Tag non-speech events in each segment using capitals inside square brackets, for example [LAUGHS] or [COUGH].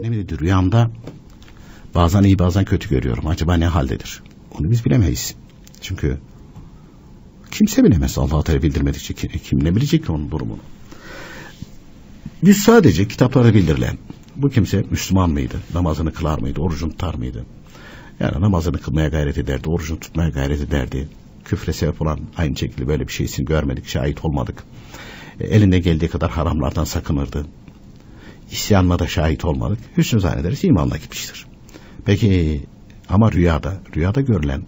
Ne bileyim rüyamda bazen iyi bazen kötü görüyorum. Acaba ne haldedir? Onu biz bilemeyiz. Çünkü kimse bilemez Allah Teala bildirmedikçe kim, ne bilecek ki onun durumunu. Biz sadece kitaplara bildirilen bu kimse Müslüman mıydı? Namazını kılar mıydı? Orucunu tutar mıydı? Yani namazını kılmaya gayret ederdi, orucunu tutmaya gayret ederdi. Küfre sebep olan aynı şekilde böyle bir şeysini görmedik, şahit olmadık. E, elinde geldiği kadar haramlardan sakınırdı. İsyanla da şahit olmadık. Hüsnü zannederiz imanla gitmiştir. Peki ama rüyada, rüyada görülen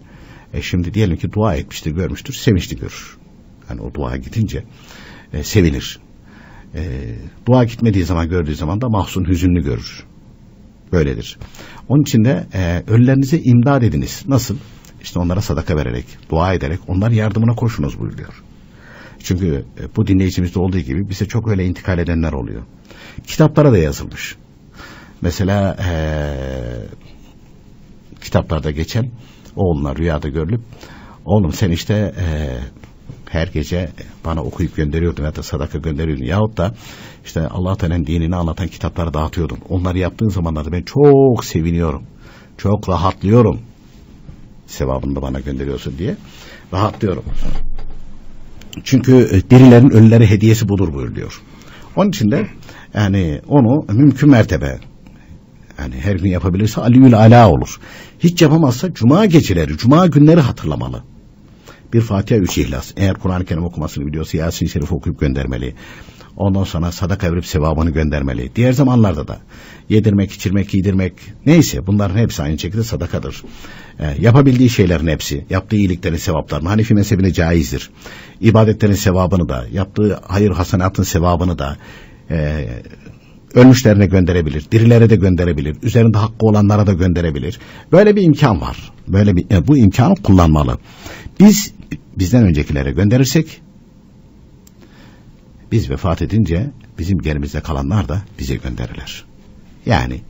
e şimdi diyelim ki dua etmiştir, görmüştür, sevinçli görür. Yani o dua gidince e, sevinir. E, dua gitmediği zaman gördüğü zaman da mahzun hüzünlü görür. Böyledir. Onun için de e, ölülerinize imdad ediniz. Nasıl? İşte onlara sadaka vererek, dua ederek onların yardımına koşunuz buyuruyor. Çünkü e, bu dinleyicimizde olduğu gibi bize çok öyle intikal edenler oluyor. Kitaplara da yazılmış. Mesela e, kitaplarda geçen oğluna rüyada görülüp oğlum sen işte e, her gece bana okuyup gönderiyordun ya da sadaka gönderiyordun yahut da işte Allah Teala'nın dinini anlatan kitapları dağıtıyordun. Onları yaptığın zamanlarda ben çok seviniyorum. Çok rahatlıyorum. Sevabını da bana gönderiyorsun diye. Rahatlıyorum. Çünkü e, dirilerin ölülere hediyesi budur buyuruyor. Onun için de yani onu mümkün mertebe yani her gün yapabilirse aliyül ala olur. Hiç yapamazsa cuma geceleri, cuma günleri hatırlamalı. Bir Fatiha, üç ihlas. Eğer Kur'an-ı Kerim okumasını biliyorsa Yasin-i Şerif okuyup göndermeli. Ondan sonra sadaka verip sevabını göndermeli. Diğer zamanlarda da yedirmek, içirmek, giydirmek neyse bunların hepsi aynı şekilde sadakadır. E, yapabildiği şeylerin hepsi, yaptığı iyiliklerin sevaplarını Hanifi mezhebine caizdir. İbadetlerin sevabını da, yaptığı hayır hasenatın sevabını da e, ölmüşlerine gönderebilir, dirilere de gönderebilir, üzerinde hakkı olanlara da gönderebilir. Böyle bir imkan var. Böyle bir, e, bu imkanı kullanmalı. Biz bizden öncekilere gönderirsek biz vefat edince bizim gerimizde kalanlar da bize gönderirler. Yani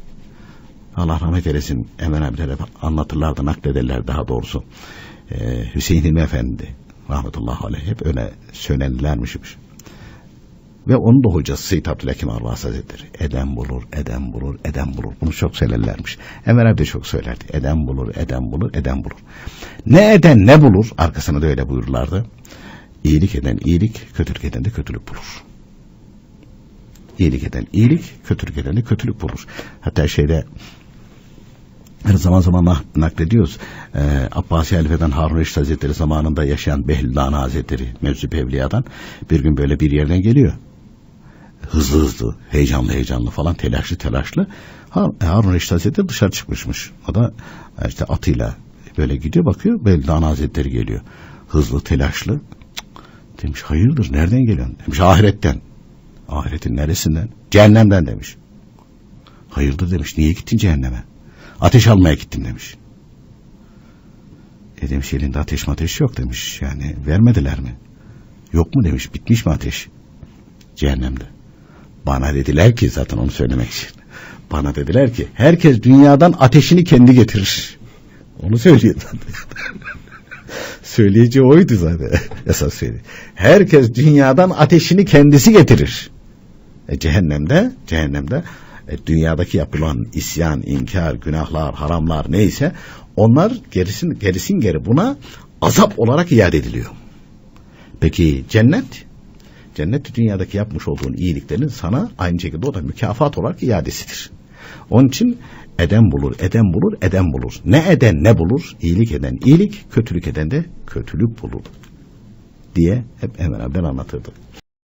Allah rahmet eylesin Emen abiler anlatırlardı naklederler daha doğrusu. Ee, Hüseyin Efendi rahmetullahi aleyh hep öyle söylenirlermişmiş. Ve onun da hocası Seyit Abdülhakim Arvas Hazretleri. Eden bulur, eden bulur, eden bulur. Bunu çok söylerlermiş. Enver abi de çok söylerdi. Eden bulur, eden bulur, eden bulur. Ne eden ne bulur? Arkasına da öyle buyururlardı. İyilik eden iyilik, kötülük eden de kötülük bulur. İyilik eden iyilik, kötülük eden de kötülük bulur. Hatta şeyde her zaman zaman naklediyoruz. Ee, Abbasi Halife'den Harun Reşit Hazretleri zamanında yaşayan Behlül Dana Hazretleri Mevzup Evliya'dan bir gün böyle bir yerden geliyor. Hızlı hızlı, heyecanlı heyecanlı falan, telaşlı telaşlı. Harun Reşit Hazretleri dışarı çıkmışmış. O da işte atıyla böyle gidiyor bakıyor. Behlül Dana Hazretleri geliyor. Hızlı, telaşlı. Demiş hayırdır nereden geliyorsun? Demiş ahiretten. Ahiretin neresinden? Cehennemden demiş. Hayırdır demiş. Niye gittin cehenneme? Ateş almaya gittim demiş. E demiş elinde ateş ateş yok demiş. Yani vermediler mi? Yok mu demiş. Bitmiş mi ateş? Cehennemde. Bana dediler ki zaten onu söylemek için. Bana dediler ki herkes dünyadan ateşini kendi getirir. Onu söylüyor zaten. [LAUGHS] Söyleyeceği oydu zaten. [LAUGHS] Esas söyledi. Herkes dünyadan ateşini kendisi getirir. E, cehennemde, cehennemde e, dünyadaki yapılan isyan, inkar, günahlar, haramlar neyse onlar gerisin, gerisin geri buna azap olarak iade ediliyor. Peki cennet? Cennet dünyadaki yapmış olduğun iyiliklerin sana aynı şekilde o da mükafat olarak iadesidir. Onun için eden bulur, eden bulur, eden bulur. Ne eden ne bulur? İyilik eden iyilik, kötülük eden de kötülük bulur diye hep Emre abiden anlatırdı.